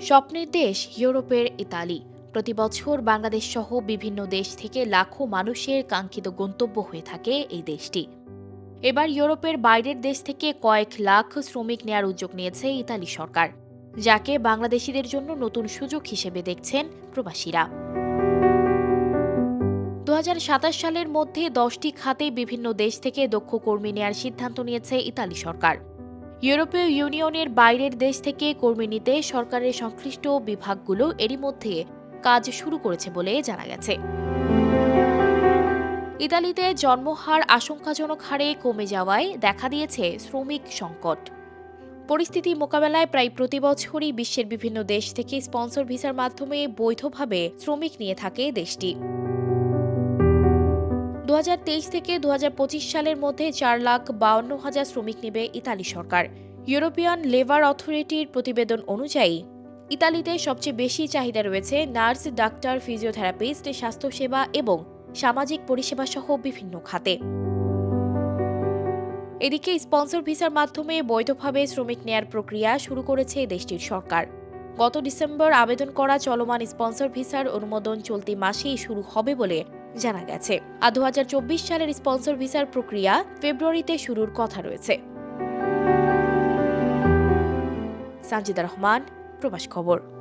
স্বপ্নের দেশ ইউরোপের ইতালি। প্রতি বছর বাংলাদেশ সহ বিভিন্ন দেশ থেকে লাখো মানুষের কাঙ্ক্ষিত গন্তব্য হয়ে থাকে এই দেশটি। এবার ইউরোপের বাইরের দেশ থেকে কয়েক লাখ শ্রমিক নেয়ার উদ্যোগ নিয়েছে ইতালি সরকার, যাকে বাংলাদেশিদের জন্য নতুন সুযোগ হিসেবে দেখছেন প্রবাসীরা। দু হাজার সাতাশ সালের মধ্যে দশটি খাতে বিভিন্ন দেশ থেকে দক্ষ কর্মী নেয়ার সিদ্ধান্ত নিয়েছে ইতালি সরকার। ইউরোপীয় ইউনিয়নের বাইরের দেশ থেকে কর্মী নিতে সরকারের সংশ্লিষ্ট বিভাগগুলো এরই মধ্যে কাজ শুরু করেছে বলে জানা গেছে। ইতালিতে জন্মহার আশঙ্কাজনক হারে কমে যাওয়ায় দেখা দিয়েছে শ্রমিক সংকট। পরিস্থিতি মোকাবেলায় প্রায় প্রতি বছরই বিশ্বের বিভিন্ন দেশ থেকে স্পন্সর ভিসার মাধ্যমে বৈধভাবে শ্রমিক নিয়ে থাকে দেশটি। দু হাজার তেইশ থেকে দু হাজার পঁচিশ সালের মধ্যে চার লাখ বাউন্ন হাজার শ্রমিক নেবে ইতালি সরকার। ইউরোপিয়ান লেবার অথরিটির প্রতিবেদন অনুযায়ী, ইতালিতে সবচেয়ে বেশি চাহিদা রয়েছে নার্স, ডাক্তার, ফিজিওথেরাপিস্ট, স্বাস্থ্যসেবা এবং সামাজিক পরিষেবা সহ বিভিন্ন খাতে। এদিকে স্পন্সর ভিসার মাধ্যমে বৈধভাবে শ্রমিক নেয়ার প্রক্রিয়া শুরু করেছে দেশটির সরকার। গত ডিসেম্বর আবেদন করা চলমান স্পন্সর ভিসার অনুমোদন চলতি মাসেই শুরু হবে বলে জানা গেছে। আর দু হাজার চব্বিশ সালের স্পন্সর ভিসার প্রক্রিয়া ফেব্রুয়ারিতে শুরুর কথা রয়েছে। সানজিদা রহমান, প্রবাস খবর।